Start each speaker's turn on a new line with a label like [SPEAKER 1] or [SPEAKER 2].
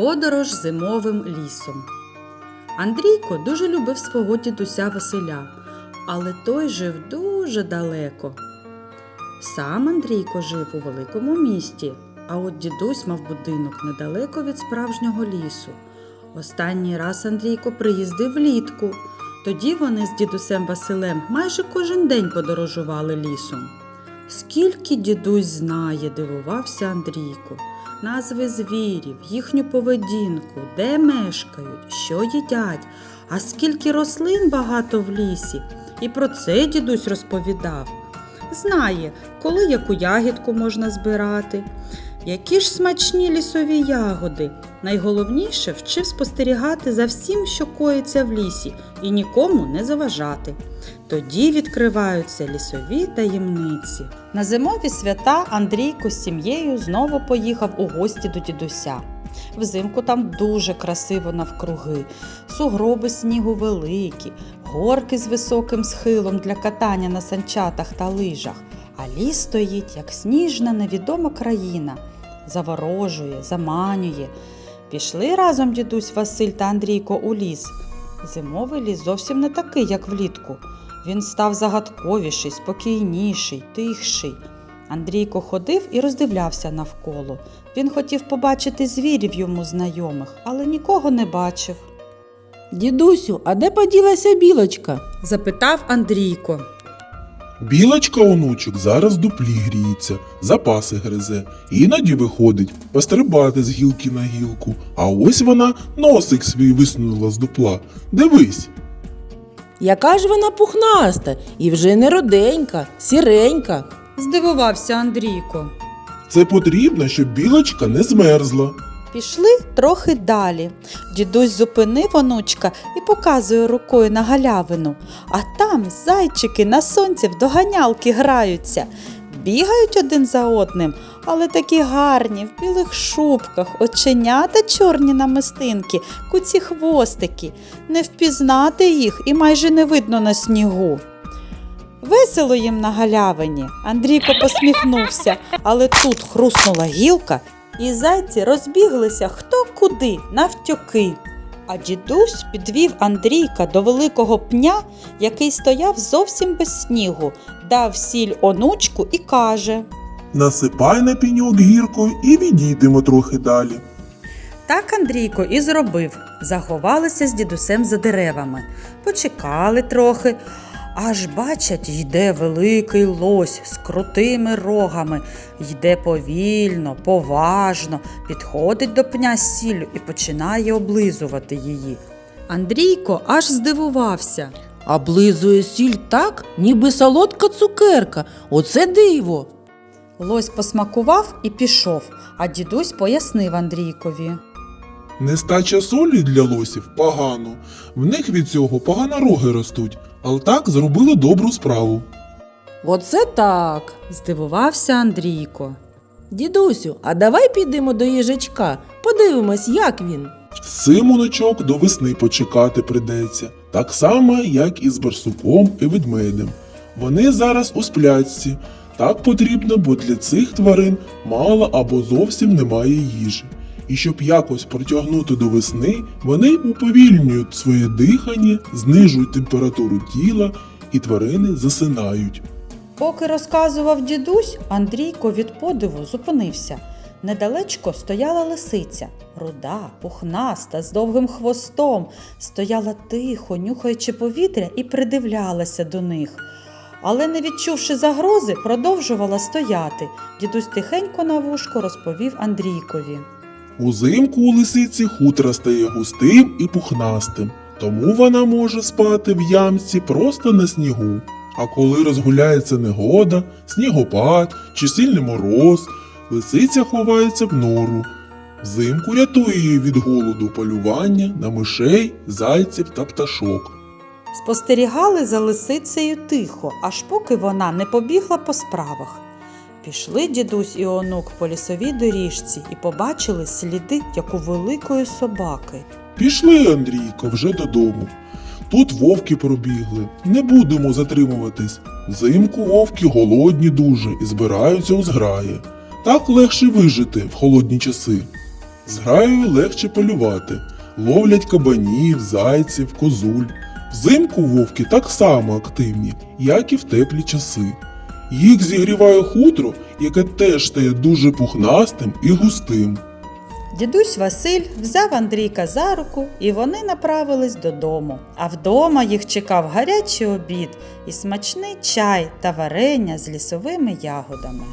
[SPEAKER 1] Подорож зимовим лісом. Андрійко дуже любив свого дідуся Василя, але той жив дуже далеко. Сам Андрійко жив у великому місті, а от дідусь мав будинок недалеко від справжнього лісу. Останній раз Андрійко приїздив влітку. Тоді вони з дідусем Василем майже кожен день подорожували лісом. Скільки дідусь знає, дивувався Андрійко. Назви звірів, їхню поведінку, де мешкають, що їдять, а скільки рослин багато в лісі. І про це дідусь розповідав. Знає, коли яку ягідку можна збирати, які ж смачні лісові ягоди. Найголовніше вчив спостерігати за всім, що коїться в лісі, і нікому не заважати. Тоді відкриваються лісові таємниці. На зимові свята Андрійко з сім'єю знову поїхав у гості до дідуся. Взимку там дуже красиво навкруги, сугроби снігу великі, горки з високим схилом для катання на санчатах та лижах, а ліс стоїть, як сніжна невідома країна, заворожує, заманює. Пішли разом дідусь Василь та Андрійко у ліс. Зимовий ліс зовсім не такий, як влітку. Він став загадковіший, спокійніший, тихший. Андрійко ходив і роздивлявся навколо. Він хотів побачити звірів йому знайомих, але нікого не бачив.
[SPEAKER 2] Дідусю, а де поділася білочка?
[SPEAKER 1] Запитав Андрійко.
[SPEAKER 3] Білочка онучок зараз дуплі гріється, запаси гризе, іноді виходить пострибати з гілки на гілку, а ось вона носик свій висунула з дупла. Дивись.
[SPEAKER 2] Яка ж вона пухнаста і вже не роденька, сіренька.
[SPEAKER 1] Здивувався Андрійко.
[SPEAKER 3] Це потрібно, щоб білочка не змерзла.
[SPEAKER 1] Пішли трохи далі. Дідусь зупинив онучка і показує рукою на галявину. А там зайчики на сонці в доганялки граються. Бігають один за одним, але такі гарні, в білих шубках, оченята чорні намистинки, куці хвостики. Не впізнати їх і майже не видно на снігу. Весело їм на галявині. Андрійко посміхнувся, але тут хруснула гілка, і зайці розбіглися хто куди навтьоки. А дідусь підвів Андрійка до великого пня, який стояв зовсім без снігу, дав сіль онучку і каже.
[SPEAKER 3] Насипай на піньок гіркою і відійдемо трохи далі.
[SPEAKER 1] Так Андрійко і зробив. Заховалися з дідусем за деревами. Почекали трохи. Аж бачать, йде великий лось з крутими рогами, йде повільно, поважно, підходить до пня з сіллю і починає облизувати її. Андрійко аж здивувався.
[SPEAKER 2] Облизує сіль так, ніби солодка цукерка. Оце диво.
[SPEAKER 1] Лось посмакував і пішов, а дідусь пояснив Андрійкові.
[SPEAKER 3] Нестача солі для лосів погано. В них від цього погано роги ростуть, але так зробили добру справу.
[SPEAKER 2] Оце так.
[SPEAKER 1] Здивувався Андрійко.
[SPEAKER 2] Дідусю, а давай підемо до їжачка, подивимось, як він.
[SPEAKER 3] Цим до весни почекати придеться, так само, як і з барсуком і ведмедем. Вони зараз у сплячці. Так потрібно, бо для цих тварин мало або зовсім немає їжі. І щоб якось протягнути до весни, вони уповільнюють своє дихання, знижують температуру тіла, і тварини засинають.
[SPEAKER 1] Поки розказував дідусь, Андрійко від подиву зупинився. Недалечко стояла лисиця, руда, пухнаста, з довгим хвостом, стояла тихо, нюхаючи повітря і придивлялася до них. Але, не відчувши загрози, продовжувала стояти. Дідусь тихенько на вушко розповів Андрійкові.
[SPEAKER 3] Узимку у лисиці хутро стає густим і пухнастим, тому вона може спати в ямці просто на снігу. А коли розгуляється негода, снігопад чи сильний мороз, лисиця ховається в нору. Взимку рятує її від голоду полювання на мишей, зайців та пташок.
[SPEAKER 1] Спостерігали за лисицею тихо, аж поки вона не побігла по справах. Пішли дідусь і онук по лісовій доріжці і побачили сліди, як у великої собаки.
[SPEAKER 3] Пішли, Андрійко, вже додому. Тут вовки пробігли. Не будемо затримуватись. Взимку вовки голодні дуже і збираються у зграї. Так легше вижити в холодні часи. З граю легше полювати. Ловлять кабанів, зайців, козуль. Взимку вовки так само активні, як і в теплі часи. Їх зігріває хутро, яке теж стає дуже пухнастим і густим.
[SPEAKER 1] Дідусь Василь взяв Андрійка за руку, і вони направились додому. А вдома їх чекав гарячий обід і смачний чай та варення з лісовими ягодами.